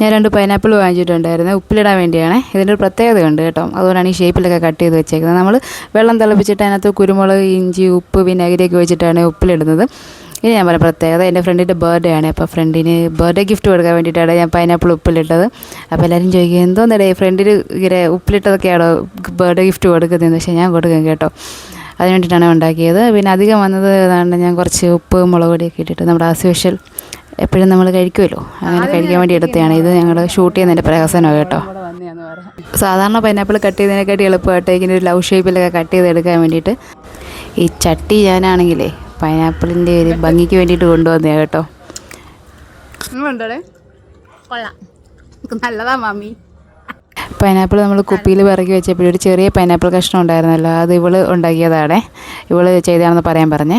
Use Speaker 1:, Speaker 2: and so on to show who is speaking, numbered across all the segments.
Speaker 1: ഞാൻ രണ്ട് പൈനാപ്പിൾ വാങ്ങിച്ചിട്ടുണ്ടായിരുന്നു. ഉപ്പിലിടാൻ വേണ്ടിയാണ്. ഇതിന്റെ ഒരു പ്രത്യേകത ഉണ്ട് കേട്ടോ. അതുകൊണ്ടാണ് ഈ ഷേപ്പിലൊക്കെ കട്ട് ചെയ്ത് വെച്ചേക്കുന്നത്. നമ്മൾ വെള്ളം തിളപ്പിച്ചിട്ട് അതിനകത്ത് കുരുമുളക് ഇഞ്ചി ഉപ്പ് വിനാഗിരിയൊക്കെ വെച്ചിട്ടാണ് ഉപ്പിലിടുന്നത്. ഇനി ഞാൻ പറയാം പ്രത്യേകത. എന്റെ ഫ്രണ്ടിന്റെ ബർത്ത്ഡേ ആണ്. അപ്പോൾ ഫ്രണ്ടിന് ബർത്ത്ഡേ ഗിഫ്റ്റ് കൊടുക്കാൻ വേണ്ടിയിട്ടാണ് ഞാൻ പൈനാപ്പിൾ ഉപ്പിലിട്ടത്. അപ്പോൾ എല്ലാവരും ചോദിക്കും എന്തോന്നടേ ഫ്രണ്ടിന് ഇങ്ങനെ ഉപ്പിലിട്ടതൊക്കെയാണോ ബർത്ത്ഡേ ഗിഫ്റ്റ് കൊടുക്കുന്നത് പക്ഷേ ഞാൻ കൊടുക്കും കേട്ടോ. അതിന് വേണ്ടിയിട്ടാണ് ഉണ്ടാക്കിയത്. പിന്നെ അധികം വന്നത് ഏതാണ്ട് ഞാൻ കുറച്ച് ഉപ്പ് മുളക് പൊടിയൊക്കെ ഇട്ടിട്ട് നമ്മുടെ ആ സ്പെഷ്യൽ എപ്പോഴും നമ്മൾ കഴിക്കുമല്ലോ. അങ്ങനെ കഴിക്കാൻ വേണ്ടി എടുത്തതാണ്. ഇത് ഞങ്ങൾ ഷൂട്ട് ചെയ്യുന്നതിന്റെ പ്രഹസനമാണ് കേട്ടോ. സാധാരണ പൈനാപ്പിൾ കട്ട് ചെയ്തതിനെക്കാട്ടി എളുപ്പമായിട്ട് ഇങ്ങനെ ഒരു ലവ് ഷേപ്പിലൊക്കെ കട്ട് ചെയ്തെടുക്കാൻ വേണ്ടിയിട്ട് ഈ ചട്ടി ഞാനാണെങ്കിലേ പൈനാപ്പിളിന്റെ ഒരു ഭംഗിക്ക് വേണ്ടിയിട്ട് കൊണ്ടുവന്നതാണ് കേട്ടോ.
Speaker 2: കൊള്ളാം.
Speaker 1: നല്ലതാ മാമി പൈനാപ്പിൾ നമ്മൾ കുപ്പിയിൽ പിറക്കി വെച്ചപ്പോഴൊരു ചെറിയ പൈനാപ്പിൾ കഷ്ണം ഉണ്ടായിരുന്നല്ലോ. അത് ഇവൾ ഉണ്ടാക്കിയതാണ്. ഇവൾ ചെയ്താണെന്ന് പറയാൻ പറഞ്ഞേ.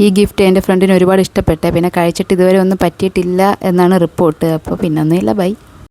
Speaker 1: ഈ ഗിഫ്റ്റ് എന്റെ ഫ്രണ്ടിന് ഒരുപാട് ഇഷ്ടപ്പെട്ടേ. പിന്നെ കഴിച്ചിട്ട് ഇതുവരെ ഒന്നും പറ്റിയിട്ടില്ല എന്നാണ് റിപ്പോർട്ട് അപ്പോൾ പിന്നൊന്നുമില്ല ബൈ